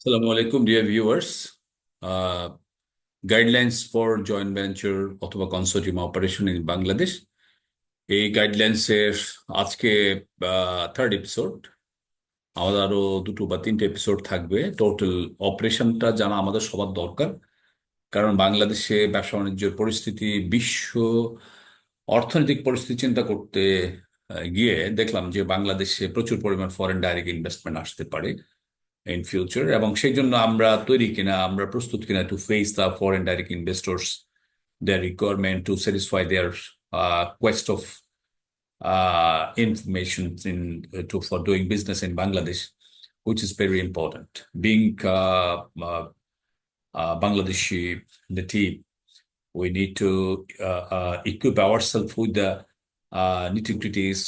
Assalamu আলাইকুম dear viewers guidelines for joint venture অথবা consortium operation in Bangladesh এই গাইডলাইন্সের আজকে থার্ড এপিসোড আমাদের আরও দুটো বা তিনটে এপিসোড থাকবে। টোটাল অপারেশনটা জানা আমাদের সবার দরকার। কারণ বাংলাদেশে ব্যবসা বাণিজ্যের পরিস্থিতি, বিশ্ব অর্থনৈতিক পরিস্থিতি চিন্তা করতে গিয়ে দেখলাম যে বাংলাদেশে প্রচুর পরিমাণ ফরেন ডাইরেক্ট ইনভেস্টমেন্ট আসতে পারে। ইন ফিউচার এবং সেই জন্য আমরা তৈরি কিনা আমরা প্রস্তুত কিনা to face the foreign direct investors their requirement to satisfy their uh, quest of uh, information in to for doing business in Bangladesh, which is very important. Being uh, uh, uh, Bangladeshi native, we need to uh, uh, equip ourselves with the uh, nitty-gritties,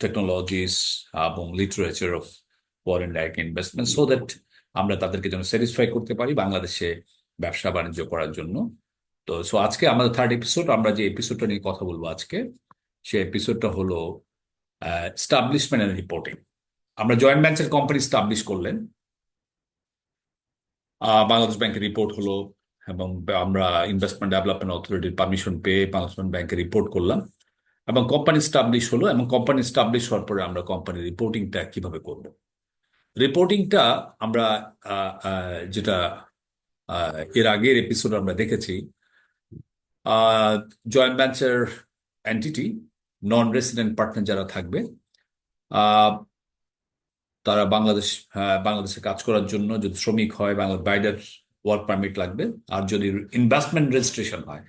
technologies, এবং literature of foreign direct investment so that আমরা তাদেরকে যেন satisfy করতে পারি বাংলাদেশে ব্যবসা বাণিজ্য করার জন্য। তো সো আজকে আমাদের থার্ড এপিসোড আমরা যে এপিসোডটা নিয়ে কথা বলব আজকে, সেই এপিসোডটা হলো স্টাবলিশমেন্ট এন্ড রিপোর্টিং আমরা জয়েন্ট ভেঞ্চার কোম্পানি স্টাবলিশ করলেন। বাংলাদেশ ব্যাংকের রিপোর্ট হলো এবং আমরা ইনভেস্টমেন্ট ডেভেলপমেন্ট অথরিটির পারমিশন পেয়ে বাংলাদেশ ব্যাংকে রিপোর্ট করলাম। এবং কোম্পানি স্টাবলিশ হলো এবং কোম্পানি স্টাবলিশ হওয়ার পরে আমরা কোম্পানির রিপোর্টিংটা কীভাবে করব? রিপোর্টিংটা আমরা যেটা এর আগের এপিসোড আমরা দেখেছি joint venture entity non resident partner যারা থাকবে তারা বাংলাদেশ বাংলাদেশে কাজ করার জন্য যদি শ্রমিক হয়, বাংলা বাইরের ওয়ার্ক পারমিট লাগবে। আর যদি ইনভেস্টমেন্ট রেজিস্ট্রেশন হয়,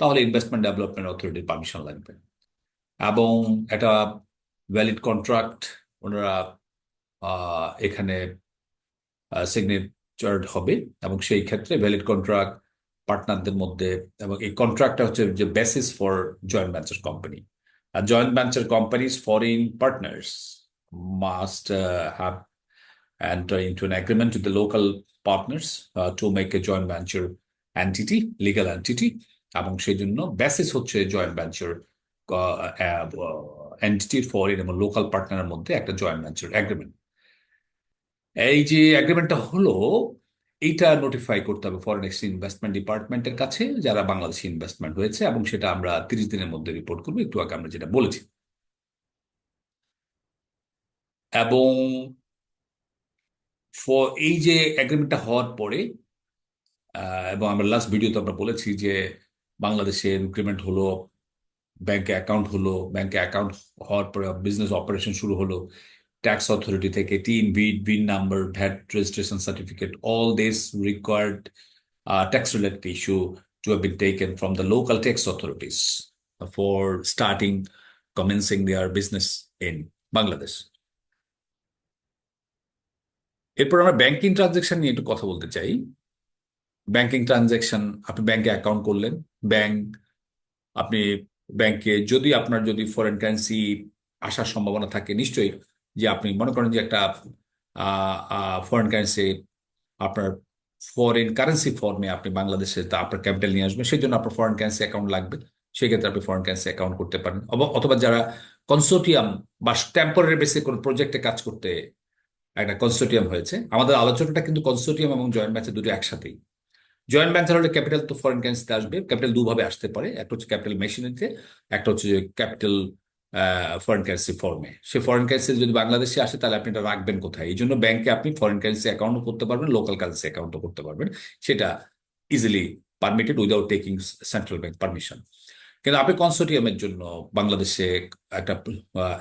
তাহলে ইনভেস্টমেন্ট ডেভেলপমেন্ট অথরিটির পারমিশন লাগবে। এবং একটা ভ্যালিড কন্ট্রাক্ট ওনারা এখানে সিগনেচার হবে এবং সেই ক্ষেত্রে ভ্যালিড কন্ট্রাক্ট পার্টনারদের মধ্যে এবং এই কন্ট্রাক্টটা হচ্ছে যে basis for joint venture company R joint venture companies foreign partners must have enter into an agreement with the local partners uh, to make a joint venture entity, legal এবং সেই জন্য basis হচ্ছে জয়েন্ট ভেঞ্চার এন্টিটির foreign এবং local পার্টনারের মধ্যে একটা joint venture agreement এই যে এগ্রিমেন্টটা হলো, এইটা নোটিফাই করতে হবে ফরেন এক্সচেঞ্জ ইনভেস্টমেন্ট ডিপার্টমেন্টের কাছে, যারা বাংলাদেশে ইনভেস্টমেন্ট হয়েছে, এবং সেটা আমরা তিরিশ দিনের মধ্যে রিপোর্ট করব। একটু আগে আমরা যেটা বলেছি। এবং ফর এই যে এগ্রিমেন্টটা হওয়ার পরে এবং আমরা লাস্ট ভিডিওতে আমরা বলেছি যে বাংলাদেশে ইনক্রিমেন্ট হলো ব্যাংকে অ্যাকাউন্ট হলো ব্যাংকে অ্যাকাউন্ট হওয়ার পরে বিজনেস অপারেশন শুরু হলো ট্যাক্স অথরিটি থেকে TIN bid BIN number, VAT registration certificate all this required tax related issue to have been taken from the local tax authorities for starting commencing their business in Bangladesh এরপর আমরা banking transaction নিয়ে একটু কথা বলতে চাই। Banking transaction আপনি ব্যাংকে account করলেন ব্যাংক আপনি ব্যাংকে যদি আপনার যদি ফরেন কারেন্সি আসার সম্ভাবনা থাকে, নিশ্চয়ই যে আপনি মনে করেন যে একটা ফরেন কারেন্সি আপনার ফরেন কারেন্সি ফর্মে আপনি বাংলাদেশে তা আপনার ক্যাপিটাল নিয়ে আসবেন সেই জন্য আপনার ফরেন কারেন্সি অ্যাকাউন্ট লাগবে। সেক্ষেত্রে আপনি ফরেন কারেন্সি অ্যাকাউন্ট করতে পারেন। অথবা যারা কনসোর্টিয়াম বা টেম্পোরারি বেসিসে কোনো প্রজেক্টে কাজ করতে একটা কনসোর্টিয়াম হয়েছে, আমাদের আলোচনাটা কিন্তু কনসোর্টিয়াম এবং জয়েন্ট ভেঞ্চার দুটো একসাথেই। জয়েন্ট ভেঞ্চার হলে ক্যাপিটাল তো ফরেন কারেন্সিতে আসবে ক্যাপিটাল দুভাবে আসতে পারে। একটা হচ্ছে ক্যাপিটাল মেশিনারিতে একটা হচ্ছে ক্যাপিটাল ফরেন কারেন্সি ফর্মে সে ফরেন কারেন্সি যদি বাংলাদেশে আসে, তাহলে আপনি এটা রাখবেন কোথায়? এই জন্য ব্যাংকে আপনি ফরেন কারেন্সি অ্যাকাউন্টও করতে পারবেন লোকাল কারেন্সি অ্যাকাউন্টও করতে পারবেন। সেটা easily permitted without taking central bank permission কিন্তু আপনি কনসোর্টিয়ামের জন্য বাংলাদেশে একটা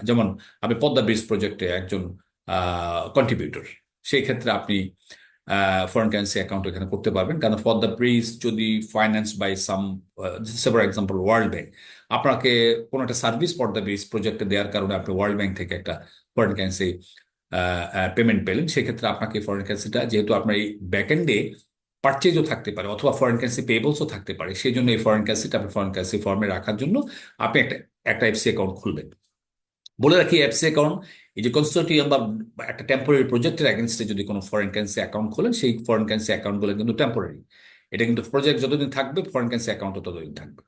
যেমন আপনি পদ্মা ব্রিজ প্রজেক্টে একজন কন্ট্রিবিউটর সেই ক্ষেত্রে আপনি ফরেন কারেন্সি অ্যাকাউন্ট এখানে করতে পারবেন। কারণ দ্য ব্রিজ যদি finance by some for example World Bank আপনাকে কোনো একটা সার্ভিস ফর দ্য বেস প্রজেক্টে দেওয়ার কারণে আপনি ওয়ার্ল্ড ব্যাংক থেকে একটা ফরেন কারেন্সি পেমেন্ট পেলেন, সেক্ষেত্রে আপনাকে ফরেন কারেন্সিটা যেহেতু আপনার এই ব্যাকএন্ডে পারচেজও থাকতে পারে অথবা ফরেন কারেন্সি পেবলসও থাকতে পারে, সেই জন্য এই ফরেন কারেন্সিটা আপনি ফরেন কারেন্সি ফর্মে রাখার জন্য আপনি একটা একটা এফসি অ্যাকাউন্ট খুলবেন। বলে রাখি এফসি অ্যাকাউন্ট এই যে কনসোর্টিয়াম বা একটা টেম্পোরারি প্রজেক্টের এগেনস্টে যদি কোনো ফরেন কারেন্সি অ্যাকাউন্ট খোলেন, সেই ফরেন কারেন্সি অ্যাকাউন্টগুলো কিন্তু টেম্পোরারি এটা কিন্তু প্রজেক্ট যতদিন থাকবে ফরেন কারেন্সি অ্যাকাউন্টও ততদিন থাকবে।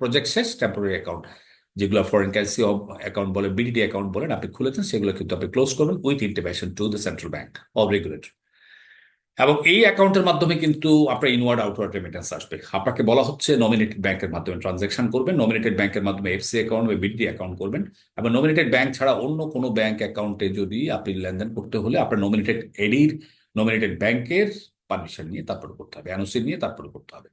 প্রজেক্ট শেষ টেম্পোরারি অ্যাকাউন্ট যেগুলো ফরেন কারেন্সি অ্যাকাউন্ট বলে বিডিটি অ্যাকাউন্ট বলেন, আপনি খুলেছেন, সেগুলো কিন্তু আপনি ক্লোজ করবেন with intimation to the central bank of regulator এবং এই অ্যাকাউন্টের মাধ্যমে কিন্তু আপনার ইনওয়ার্ড আউটওয়ার্ড রেমিটেন্স আসবে। আপনাকে বলা হচ্ছে নমিনেটেড ব্যাংকের মাধ্যমে ট্রানজ্যাকশন করবেন নমিনেটেড ব্যাংকের মাধ্যমে এফসি অ্যাকাউন্ট বা বিডি অ্যাকাউন্ট করবেন। এবং নমিনেটেড ব্যাংক ছাড়া অন্য কোনো ব্যাংক অ্যাকাউন্টে যদি আপনি লেনদেন করতে হলে আপনার নমিনেটেড এডির নমিনেটেড ব্যাংকের পারমিশন নিয়ে তারপরে করতে হবে এনওসি নিয়ে তারপরে করতে হবে।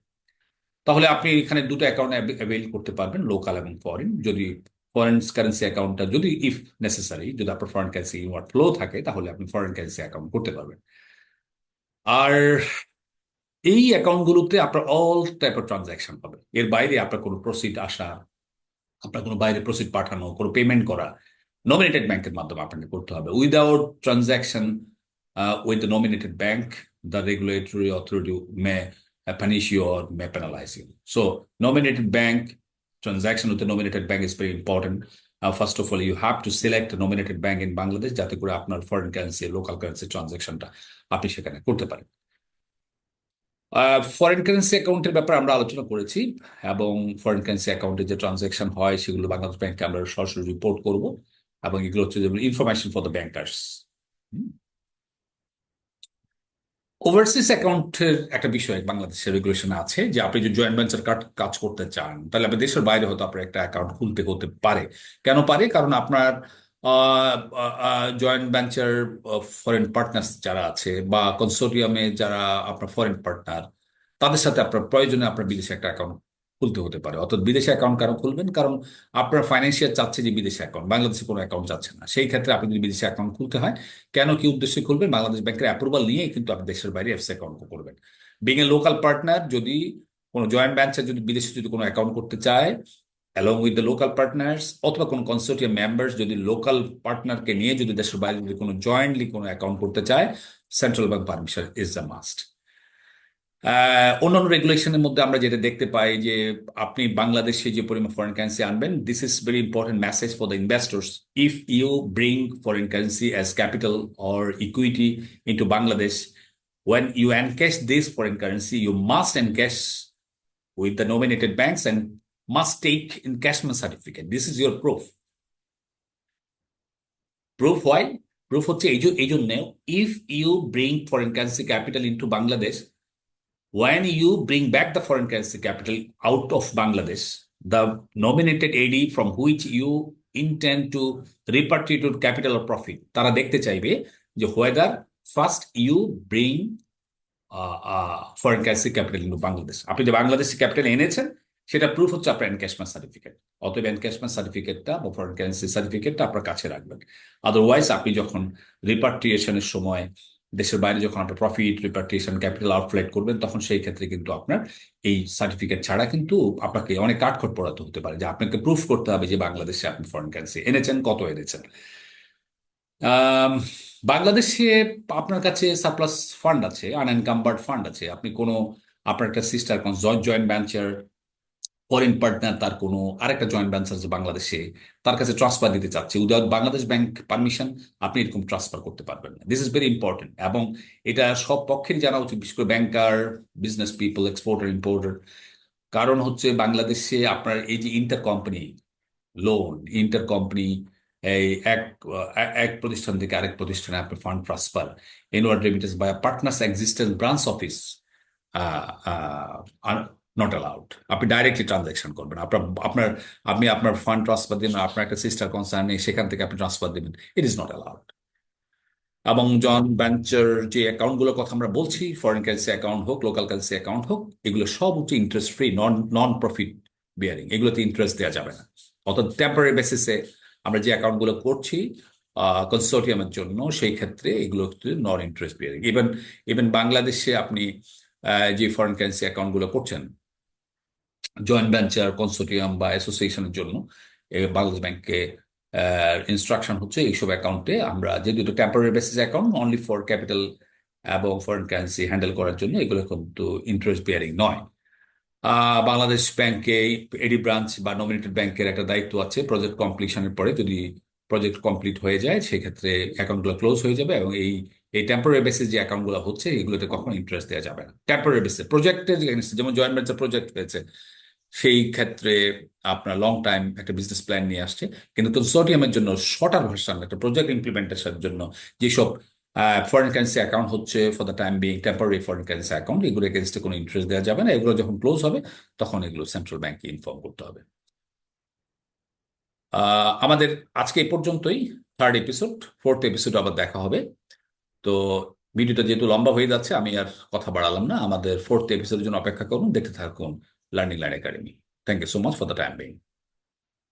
তাহলে আপনি এখানে দুটো অ্যাকাউন্ট অ্যাভেল করতে পারবেন লোকাল এবং ফরেন যদি ফরেন কারেন্সি অ্যাকাউন্টটা যদি ইফ নেসেসারি যদি আপনার ফরেন কারেন্সি ইনওয়ার্ড ফ্লো থাকে, তাহলে আপনি ফরেন কারেন্সি অ্যাকাউন্ট করতে পারবেন। আর এই অ্যাকাউন্টগুলোতে আপনার অল টাইপ অফ ট্রানজ্যাকশন হবে এর বাইরে আপনার কোনো প্রসিড আসা, আপনার কোনো বাইরে প্রসিড পাঠানো, কোনো পেমেন্ট করা নমিনেটেড ব্যাংকের মাধ্যমে আপনাকে করতে হবে। Without transaction with the nominated bank the regulatory authority may punish you or may penalize you. So nominated bank transaction with the nominated bank is very important. Uh, first of all, you have to select a nominated bank in Bangladesh যাতে করে আপনার foreign currency local currency ট্রানজাকশনটা আপনি সেখানে করতে পারেন foreign currency অ্যাকাউন্টের ব্যাপারে আমরা আলোচনা করেছি এবং ফরেন কারেন্সি অ্যাকাউন্টে যে ট্রানজাকশন হয় সেগুলো বাংলাদেশ ব্যাংকে আমরা সরাসরি রিপোর্ট করব এবং এগুলো হচ্ছে information for the bankers overseas অ্যাকাউন্টের একটা বিষয় বাংলাদেশের রেগুলেশন আছে যে আপনি যদি জয়েন্ট ভেঞ্চার কার্ড কাজ করতে চান, তাহলে আপনি দেশের বাইরে হয়তো আপনার একটা অ্যাকাউন্ট খুলতে হতে পারে। কেন পারে? কারণ আপনার জয়েন্ট ভেঞ্চার ফরেন পার্টনার্স যারা আছে বা কনসোর্টিয়ামে যারা আপনার ফরেন পার্টনার তাদের সাথে আপনার প্রয়োজনে আপনার বিদেশে একটা অ্যাকাউন্ট খুলতে হতে পারে। অর্থাৎ বিদেশে অ্যাকাউন্ট কেন খুলবেন? কারণ আপনার ফাইন্যান্সিয়াল চাচ্ছে যে বিদেশে অ্যাকাউন্ট বাংলাদেশে কোনো অ্যাকাউন্ট চাচ্ছে না। সেই ক্ষেত্রে আপনি যদি বিদেশে অ্যাকাউন্ট খুলতে হয়, কেন কি উদ্দেশ্যে খুলবেন? বাংলাদেশ ব্যাংকের অ্যাপ্রুভাল নিয়েই কিন্তু আপনি দেশের বাইরে এফসি অ্যাকাউন্ট করবেন। বিং এ লোকাল পার্টনার যদি কোনো জয়েন্ট ব্যাংকার যদি বিদেশে যদি কোনো অ্যাকাউন্ট করতে চায় along with the local partners অথবা কোনো কনসোর্টিয়াম মেম্বার্স যদি লোকাল পার্টনারকে নিয়ে যদি দেশের বাইরে যদি কোনো জয়েন্টলি কোনো অ্যাকাউন্ট করতে চায় central bank permission is the must অন্যান্য রেগুলেশনের মধ্যে আমরা যেটা দেখতে পাই যে আপনি বাংলাদেশে যে পরিমাণ ফরেন কারেন্সি আনবেন this is very important message for the investors if you bring foreign currency as capital or equity into Bangladesh when you encash this foreign currency you must encash with the nominated banks and must take encash cashment certificate this is your proof proof হয় proof হচ্ছে এই জন্য if you bring foreign currency capital into Bangladesh when you bring back the foreign currency capital out of Bangladesh, the nominated AD from which you intend to repatriate capital or profit, তারা দেখতে চাইবে যে whether first you bring foreign currency capital into Bangladesh আপনি যে Bangladeshi capital এনেছেন সেটা proof হচ্ছে আপনার এনক্যাশমেন্ট সার্টিফিকেট অতএব এনক্যাশমেন্ট সার্টিফিকেটটা বা ফরেন কারেন্সি সার্টিফিকেটটা আপনার কাছে রাখবেন। আদারওয়াইজ আপনি যখন রিপার্টিয়েশনের সময় দেশের বাইরে যখন আপনার প্রফিট রিপার্টিয়েশন ক্যাপিটাল আউটফ্লাইট করবেন, তখন সেই ক্ষেত্রে কিন্তু আপনার এই সার্টিফিকেট ছাড়া কিন্তু আপনাকে অনেক কাঠখট পড়াতে হতে পারে, যে আপনাকে প্রুফ করতে হবে যে বাংলাদেশে আপনি ফরেন কারেন্সি এনেছেন, কত এনেছেন। বাংলাদেশে আপনার কাছে সারপ্লাস ফান্ড আছে আনএনকাম্বার্ড ফান্ড আছে। আপনি কোনো, আপনার একটা sister joint venture foreign partner তার কোনো আরেকটা জয়েন্ট ভেঞ্চার আছে বাংলাদেশে তার কাছে ট্রান্সফার দিতে চাচ্ছে। উইদাউট বাংলাদেশ ব্যাংক পারমিশন আপনি এরকম ট্রান্সফার করতে পারবেন না। দিস ইজ ভেরি ইম্পর্টেন্ট এবং এটা সব পক্ষেরই জানা উচিত, বিশেষ করে banker business people exporter importer কারণ হচ্ছে বাংলাদেশে আপনার এই যে inter company loan inter company এই এক এক প্রতিষ্ঠান থেকে আরেক প্রতিষ্ঠানে আপনি fund transfer inward remittance by partners existence branch office not allowed আপনি ডাইরেক্টলি ট্রানজাকশন করবেন। আপনার আপনার, আপনি আপনার ফান্ড ট্রান্সফার দিন, আপনার একটা সিস্টার কনসার্ন নেই, সেখান থেকে আপনি ট্রান্সফার দেবেন। ইট ইজ নট অ্যালাউড এবং জন ব্যাঞ্চার যে অ্যাকাউন্টগুলোর কথা আমরা বলছি ফরেন কারেন্সি অ্যাকাউন্ট হোক লোকাল কারেন্সি অ্যাকাউন্ট হোক, এগুলো সব হচ্ছে interest free non non profit bearing এগুলোতে ইন্টারেস্ট দেওয়া যাবে না। অর্থাৎ টেম্পোরারি বেসিসে আমরা যে অ্যাকাউন্টগুলো করছি কনসোর্টিয়ামের জন্য সেই ক্ষেত্রে এগুলো non interest bearing even even বাংলাদেশে আপনি যে ফরেন কারেন্সি অ্যাকাউন্টগুলো করছেন জয়েন্ট ভেঞ্চার কনসোর্টিয়াম বা অ্যাসোসিয়েশনের জন্য বাংলাদেশ ব্যাংকে ইনস্ট্রাকশন হচ্ছে এইসব অ্যাকাউন্টে আমরা যে দুটো temporary basis account only for capital এবং ফরেন কারেন্সি হ্যান্ডেল করার জন্য এগুলো কিন্তু ইন্টারেস্ট বিয়ারিং নয়। বাংলাদেশ ব্যাংকে এডি ব্রাঞ্চ বা নমিনেটেড ব্যাংকের একটা দায়িত্ব আছে প্রজেক্ট কমপ্লিশনের পরে যদি প্রজেক্ট কমপ্লিট হয়ে যায়, সেক্ষেত্রে অ্যাকাউন্টগুলো ক্লোজ হয়ে যাবে এবং এই এই টেম্পোরারি বেসিস যে অ্যাকাউন্টগুলো হচ্ছে, এগুলোতে কখনো ইন্টারেস্ট দেওয়া যাবে না। টেম্পোরারি বেসিস প্রজেক্টের যেমন জয়েন্ট ভেঞ্চার প্রজেক্ট হয়েছে সেই ক্ষেত্রে আপনার লং টাইম একটা বিজনেস প্ল্যান নিয়ে আসছে। কিন্তু কনসোর্টিয়ামের জন্য শর্টার ভার্সন একটা প্রজেক্ট ইমপ্লিমেন্টেশনের জন্য যেসব ফরেন কারেন্সি অ্যাকাউন্ট হচ্ছে for the time being temporary foreign currency account এগুলো এগেনস্টে কোনো ইন্টারেস্ট দেওয়া যাবে না। এগুলো যখন ক্লোজ হবে, তখন এগুলো সেন্ট্রাল ব্যাংকে ইনফর্ম করতে হবে। আমাদের আজকে এই পর্যন্তই। থার্ড এপিসোড ফোর্থ এপিসোড আবার দেখা হবে। তো ভিডিওটা যেহেতু লম্বা হয়ে যাচ্ছে, আমি আর কথা বাড়ালাম না। আমাদের ফোর্থ এপিসোডের জন্য অপেক্ষা করুন, দেখতে থাকুন। Learning Line Academy. Thank you so much for the time being.